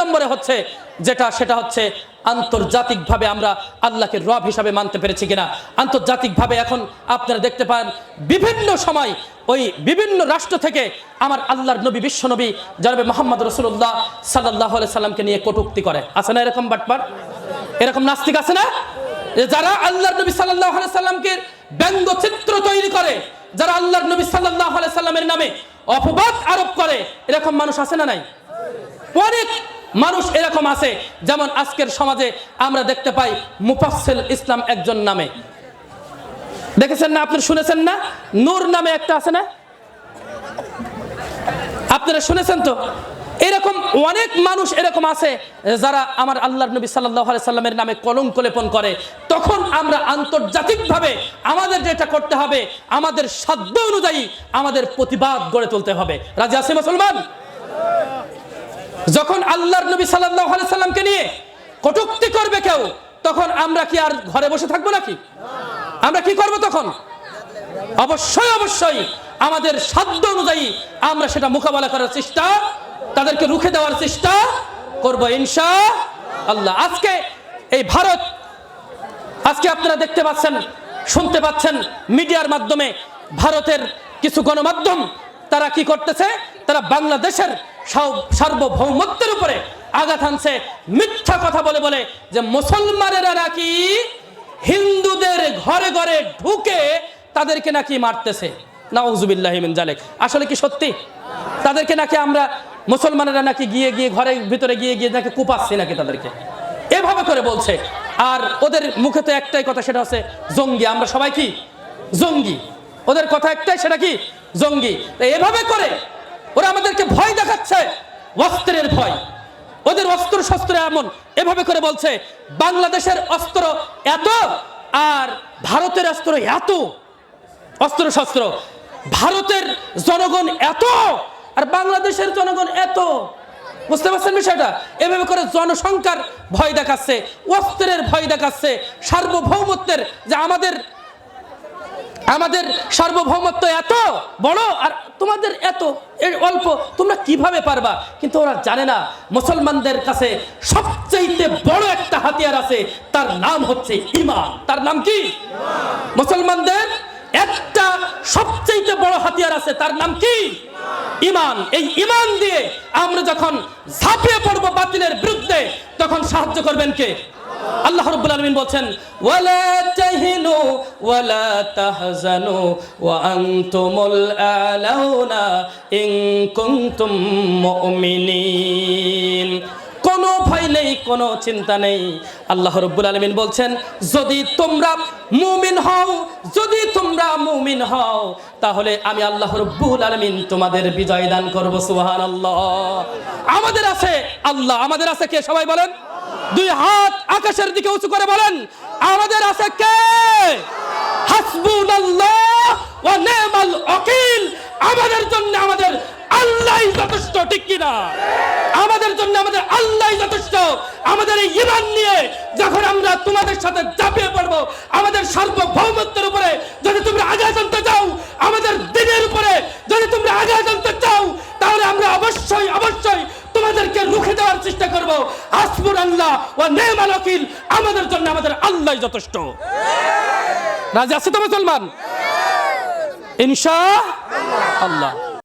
নম্বরে হচ্ছে, যেটা, সেটা হচ্ছে আন্তর্জাতিকভাবে আমরা আল্লাহকে রব হিসাবে মানতে পেরেছি কিনা। আন্তর্জাতিকভাবে এখন আপনারা দেখতে পান, বিভিন্ন সময় ওই বিভিন্ন রাষ্ট্র থেকে আমার আল্লাহর নবী, বিশ্ব নবী, জানবে মোহাম্মদ রসুল্লাহ সাল্লাহ সাল্লামকে নিয়ে কটুক্তি করে। আছে না এরকম বাটপার? এরকম নাস্তিক আছে না? যারা আল্লাহর নবী সাল্লাহ সাল্লামকে ব্যঙ্গচিত্র তৈরি করে, যারা আল্লাহর নবী সাল্লাহ সাল্লামের নামে অপবাদ আরোপ করে, এরকম মানুষ আছে না নাই? মানুষ এরকম আছে, যেমন আজকের সমাজে আমরা দেখতে পাই মুফাসসিল ইসলাম একজন নামে। দেখেছেন না আপনি শুনেছেন না? নূর নামে একটা আছে না? আপনারা শুনেছেন তো? এরকম অনেক মানুষ এরকম আছে, যারা আমার আল্লাহ নবী সাল্লামের নামে কলঙ্ক লেপন করে। তখন আমরা আন্তর্জাতিকভাবে আমাদের যেটা করতে হবে, আমাদের সাধ্য অনুযায়ী আমাদের প্রতিবাদ গড়ে তুলতে হবে। রাজি আছে মুসলমান? যখন আল্লাহর নবী সাল্লাহ সাল্লামকে নিয়ে কটুক্তি করবে কেউ, তখন আমরা কি আর ঘরে বসে থাকব নাকি? আমরা কি করব তখন? অবশ্যই অবশ্যই আমাদের সাধ্য অনুযায়ী আমরা সেটা মোকাবেলা করার চেষ্টা, তাদেরকে রুখে দেওয়ার চেষ্টা করব ইনশা আল্লাহ আজকে এই ভারত, আজকে আপনারা দেখতে পাচ্ছেন, শুনতে পাচ্ছেন মিডিয়ার মাধ্যমে ভারতের কিছু গণমাধ্যম তারা কি করতেছে? তারা বাংলাদেশের সার্বভৌমত্বের উপরে আঘাত আনছে মিথ্যা কথা বলে বলে যে মুসলমানেরা নাকি হিন্দুদের ঘরে ঘরে ঢুকে তাদেরকে নাকি মারতেছে। জালেক। আসলে কি সত্যি? তাদেরকে নাকি আমরা মুসলমানেরা নাকি গিয়ে গিয়ে ঘরের ভিতরে গিয়ে গিয়ে নাকি কুপাচ্ছি নাকি তাদেরকে? এভাবে করে বলছে। আর ওদের মুখে তো একটাই কথা, সেটা হচ্ছে জঙ্গি। আমরা সবাই কি? জঙ্গি। ওদের কথা একটাই, সেটা কি? জঙ্গি। এভাবে করে ওরা আমাদেরকে ভয় দেখাচ্ছে। অস্ত্রের ভয়। ওদের অস্ত্র শস্ত্র এমন। এভাবে করে বলছে, বাংলাদেশের অস্ত্র এত আর ভারতের অস্ত্র এত। অস্ত্র শস্ত্র। ভারতের জনগণ এত আর বাংলাদেশের জনগণ এত। বুঝতে পারছেন বিষয়টা? এভাবে করে জনসংখ্যার ভয় দেখাচ্ছে, অস্ত্রের ভয় দেখাচ্ছে, সার্বভৌমত্বের যে আমাদের আমাদের সার্বভৌমত্ব এত বড় আর তোমাদের এত অল্প, তোমরা কীভাবে পারবা? কিন্তু ওরা জানে না। মুসলমানদের কাছে সবচেয়ে বড় একটা হাতিয়ার আছে, তার নাম হচ্ছে ইমান। তার নাম কি? মুসলমানদের একটা সবচেয়ে বড় হাতিয়ার আছে, তার নাম কি? ইমান। এই ইমান দিয়ে আমরা যখন ঝাঁপিয়ে পড়ব বাতিলের বিরুদ্ধে, তখন সাহায্য করবেন কে? আল্লাহ রাব্বুল আলামিন বলছেন, ওয়ালা তাহিনু ওয়ালা তাহজানু ওয়া আনতুমুল আলাউনা ইন কুনতুম মুমিনিন। ভয় নেই কোনো চিন্তা নেই। আল্লাহ রব্বুল আলমিন বলছেন, যদি তোমরা মুমিন হও, যদি তোমরা মুমিন হও, তাহলে আমি আল্লাহ রব্বুল আলমিন তোমাদের বিজয় দান করব সুহান আল্লাহ আমাদের আছে আল্লাহ, আমাদের আছে কে সবাই বলেন? দুই হাত আকাশের দিকে উঁচু করে বলেন আছে কে হাসবুনাল্লাহ ওয়া নি'মাল ওয়াকিল আমাদের জন্য আমাদের আল্লাহই যথেষ্ট, ঠিক কিনা? আমাদের জন্য আমাদের আল্লাহই যথেষ্ট। আমাদের এই ইমান নিয়ে যখন আমরা তোমাদের সাথে চাপিয়ে পড়ব, আমাদের সার্বভৌমত্বের উপরে যদি তোমরা আগে জানতে চাও, আমাদের দিনের উপরে যদি তোমরা আগে জানতে চাও, তাহলে আমরা অবশ্যই অবশ্যই তোমাদেরকে রুখে দেওয়ার চেষ্টা করব। আসবুর আল্লাহ ও নেমান ওকিল আমাদের জন্য আমাদের আল্লাহ যথেষ্ট। রাজি আছে তো মুসলমান? ইনশা আল্লাহ।